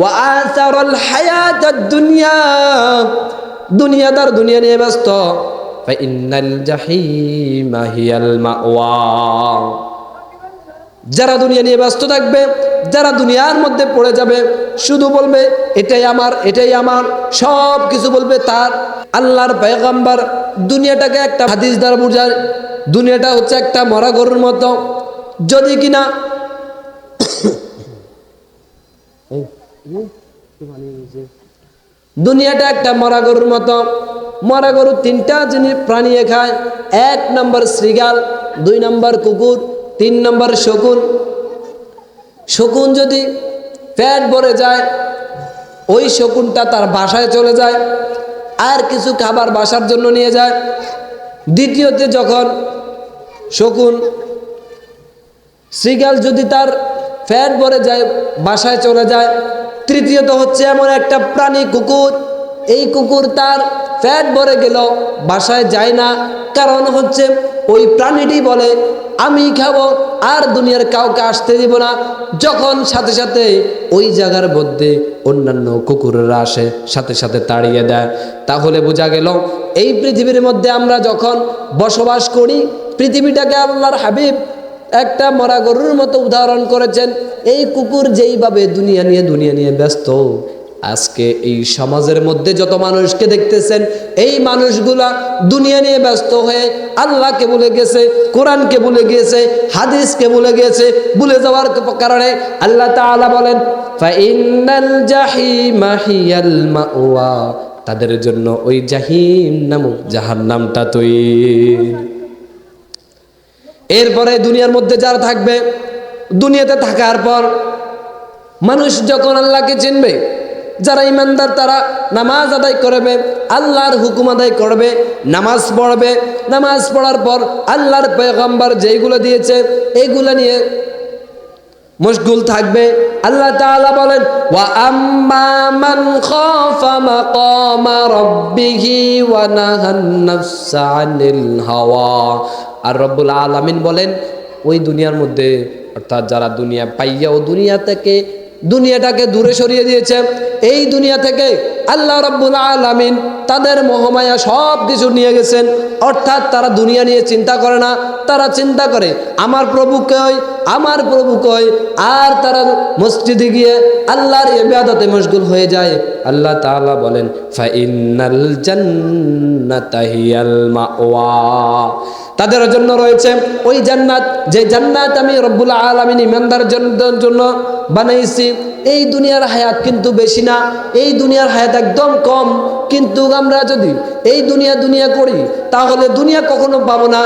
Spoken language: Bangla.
ওয়াল হায়াত দুনিয়া দুনিয়া তার দুনিয়া নিয়ে ব্যস্ত যারা দুনিয়া নিয়ে ব্যস্ত থাকবে, যারা দুনিয়ার মধ্যে পড়ে যাবে, শুধু বলবে, এটাই আমার এটাই আমার। সব কিছু বলবে তার আল্লাহর পেগাম্বার দুনিয়াটাকে একটা হাদিস দ্বারা বুঝায়, দুনিয়াটা হচ্ছে একটা মরা গরুর মতো। যদি কিনা দুনিয়াটা একটা মরা গরুর মতো। মরা গরু তিনটা জিনিস প্রাণী খায়। এক নম্বর শ্রীগাল দুই নম্বর কুকুর, তিন নম্বর শকুন। শকুন যদি পেট ভরে যায়, ওই শকুনটা তার বাসায় চলে যায়, আর কিছু খাবার বাসার জন্য নিয়ে যায়। দ্বিতীয়তে যখন শকুন শ্রীগাল যদি তার ফ্যাট ভরে যায়, বাসায় চলে যায়। তৃতীয়ত হচ্ছে এমন একটা প্রাণী কুকুর। এই কুকুর তার ফ্যাট ভরে গেল বাসায় যায় না। কারণ হচ্ছে ওই প্রাণীটি বলে, আমি খাব আর দুনিয়ার কাউকে আসতে দিব না। যখন সাথে সাথে ওই জায়গার মধ্যে অন্যান্য কুকুরেরা আসে, সাথে সাথে তাড়িয়ে দেয়। তাহলে বোঝা গেল, এই পৃথিবীর মধ্যে আমরা যখন বসবাস করি, পৃথিবীটাকে আল্লাহর হাবিব একটা মরা গরুর মতো উদাহরণ করেছেন, এই কুকুর যেইভাবে দুনিয়া নিয়ে দুনিয়া নিয়ে ব্যস্ত, আজকে এই সমাজের মধ্যে যত মানুষকে দেখতেছেন, এই মানুষগুলা দুনিয়া নিয়ে ব্যস্ত হয়ে আল্লাহকে বলে গেছে, কোরআনকে ভুলে গিয়েছে হাদিসকে বলে গিয়েছে ভুলে যাওয়ার কারণে আল্লাহ তাআলা বলেন তাদের জন্য ওই জাহিম নামক জাহান্নামটা তৈরি। এরপরে দুনিয়ার মধ্যে যারা থাকবে, দুনিয়াতে থাকার পর মানুষ যখন আল্লাহকে চিনবে, যারা ইমানদার তারা নামাজ আদায় করবে, আল্লাহর হুকুম আদায় করবে, নামাজ পড়বে, নামাজ পড়ার পর আল্লাহর পেগম্বর যেইগুলো দিয়েছে এইগুলো নিয়ে মশগুল থাকবে। আল্লাহ তাআলা বলেন, ওয়া আর রব্বুল আলামিন বলেন, ওই দুনিয়ার মধ্যে, অর্থাৎ যারা দুনিয়া পাইয়া ও দুনিয়া থেকে, দুনিয়াটাকে দূরে সরিয়ে দিয়েছে, এই দুনিয়া থেকে আল্লাহ রব্বুল আলামিন তাদের মহামায়া সব কিছু নিয়ে গেছেন। অর্থাৎ তারা দুনিয়া নিয়ে চিন্তা করে না, তারা চিন্তা করে, আমার প্রভু কই, আমার প্রভু কই, আর তারা মসজিদে গিয়ে আল্লাহর ইবাদতে মশগুল হয়ে যায়। আল্লাহ তাআলা বলেন, ফাইনাল জান্নাতা মাওয়া। তাদের জন্য রয়েছে ওই জান্নাত, যে জান্নাত আমি রব্বুল আলামিন ইমানদার জন্য বানাইছি। এই দুনিয়ার হায়াত কিন্তু বেশি না, এই দুনিয়ার হায়াত একদম কম। কিন্তু আমরা যদি এই দুনিয়া দুনিয়া করি, তাহলে দুনিয়া কখনো পাবো না।